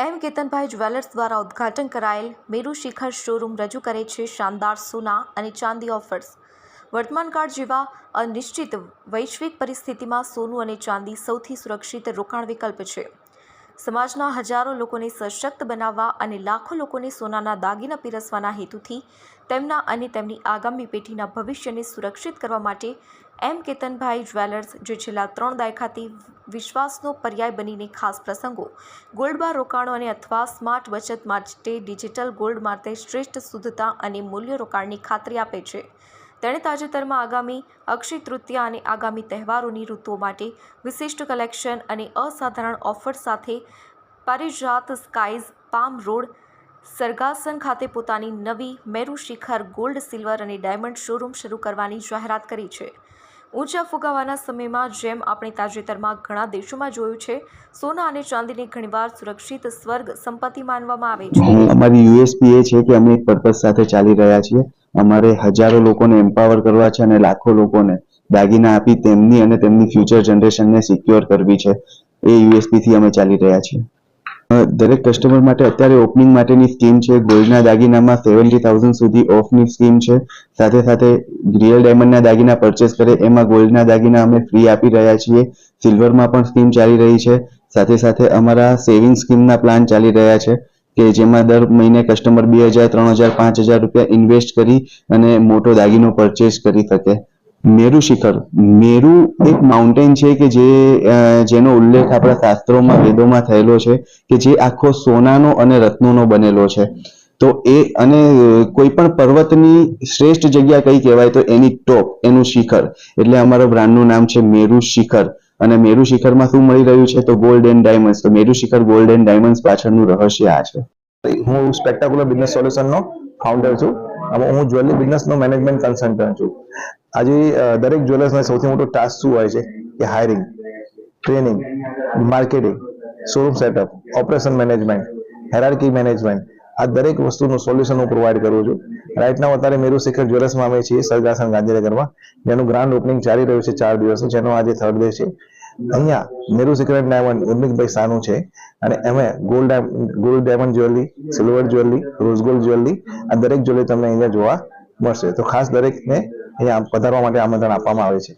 એમ કેતનભાઈ jewellers દ્વારા ઉદ્ઘાટન કરાયેલ મેરુ શિખર શોરૂમ રજૂ કરે છે શાનદાર સોના અને ચાંદી ઓફર્સ વર્તમાન કાળ જેવા અનિશ્ચિત વૈશ્વિક પરિસ્થિતિમાં સોનું અને ચાંદી સૌથી સુરક્ષિત રોકાણ વિકલ્પ છે. સમાજના હજારો લોકોને સશક્ત બનાવવા અને લાખો લોકોને સોનાના દાગીના પીરસવાના હેતુથી તેમના અને તેમની આગામી પેઢીના ભવિષ્યને સુરક્ષિત કરવા માટે એમ કેતનભાઈ જ્વેલર્સ જે છેલ્લા ત્રણ દાયકાથી વિશ્વાસનો પર્યાય બનીને ખાસ પ્રસંગો ગોલ્ડબાર રોકાણો અને અથવા સ્માર્ટ બચત માટે ડિજિટલ ગોલ્ડ માટે શ્રેષ્ઠ શુદ્ધતા અને મૂલ્ય રોકાણની ખાતરી આપે છે. તેણે તાજેતરમાં આગામી અક્ષય તૃતીયા અને આગામી તહેવારોની ઋતુઓ માટે વિશિષ્ટ કલેક્શન અને અસાધારણ ઓફર સાથે Parijat skies palm road, Sargasan ખાતે પોતાની નવી મેરુ શિખર ગોલ્ડ, સિલ્વર અને ડાયમંડ શોરૂમ શરૂ કરવાની જાહેરાત કરી છે. ઊંચા ફુગાવાના સમયમાં જેમ આપણે તાજેતરમાં ઘણા દેશોમાં જોયું છે, સોના અને ચાંદીને ઘણીવાર સુરક્ષિત સ્વર્ગ સંપત્તિ માનવામાં આવે છે. અમારી યુએસપી એ છે કે અમે પર્પઝ સાથે ચાલી રહ્યા છીએ. અમારે હજારો લોકોને એમ્પાવર કરવા છે અને લાખો લોકોને દાગીના આપી તેમની અને તેમની ફ્યુચર જનરેશનને સિક્યોર કરવી છે. એ યુએસપી થી અમે ચાલી રહ્યા છીએ. દરેક કસ્ટમર માટે અત્યારે ઓપનિંગ માટેની સ્કીમ છે. ગોલ્ડના દાગીનામાં સેવન્ટી થાઉઝન્ડ સુધી ઓફની સ્કીમ છે. સાથે સાથે રિયલ ડાયમંડના દાગીના પરચેસ કરે, એમાં ગોલ્ડના દાગીના અમે ફ્રી આપી રહ્યા છીએ. સિલ્વરમાં પણ સ્કીમ ચાલી રહી છે. સાથે સાથે અમારા સેવિંગ સ્કીમના પ્લાન ચાલી રહ્યા છે. કે જેમાં દર મહિને કસ્ટમર બે હજાર, ત્રણ હજાર, પાંચ હજાર રૂપિયા ઇન્વેસ્ટ કરી અને મોટો દાગીનો પરચેસ કરી શકે. મેરુ શિખર. મેરુ એક માઉન્ટેન છે કે જે જેનો ઉલ્લેખ આપણા શાસ્ત્રોમાં, વેદોમાં થયેલો છે કે જે આખો સોનાનો અને રત્નોનો બનેલો છે. તો એ અને કોઈ પણ પર્વતની શ્રેષ્ઠ જગ્યા કઈ કહેવાય? તો એની ટોપ એનું શિખર. એટલે અમારા બ્રાન્ડનું નામ છે મેરુ શિખર. અને મેરુ શિખરમાં શું મળી રહ્યું છે તો ગોલ્ડ એન્ડ ડાયમંડ્સ તો Meru Shikhar gold and diamonds પાછળનું રહસ્ય આ છે. હું સ્પેક્ટાક્યુલર બિઝનેસ સોલ્યુશનનો ફાઉન્ડર છું. અને હું જ્વેલરી બિઝનેસનો મેનેજમેન્ટ કન્સલ્ટન્ટ છું. આજે દરેક જ્વેલર્સનો સૌથી મોટો ટાસ્ક શું હોય છે? કે hiring training marketing showroom setup operation management hierarchy management આ દરેક વસ્તુનું સોલ્યુશન હું પ્રોવાઈડ કરું છું. રાઈટ નાવ અત્યારે મેરુ શિખર જ્વેલર્સમાં અમે છીએ સરગાસન ગાંધીનગરમાં, જેનું ગ્રાન્ડ ઓપનિંગ ચાલી રહ્યું છે ચાર દિવસનું જેનો આજે થર્ડ ડે છે. અહીંયા મેરુ એન્ડ ડાયમંડ ઉર્મિકભાઈ સાનું છે, અને અમે gold gold diamond jewellery silver jewellery rose gold jewellery આ દરેક જ્વેલરી તમને અહીંયા જોવા મળશે. તો ખાસ દરેકને અહીંયા પધારવા માટે આમંત્રણ આપવામાં આવે છે.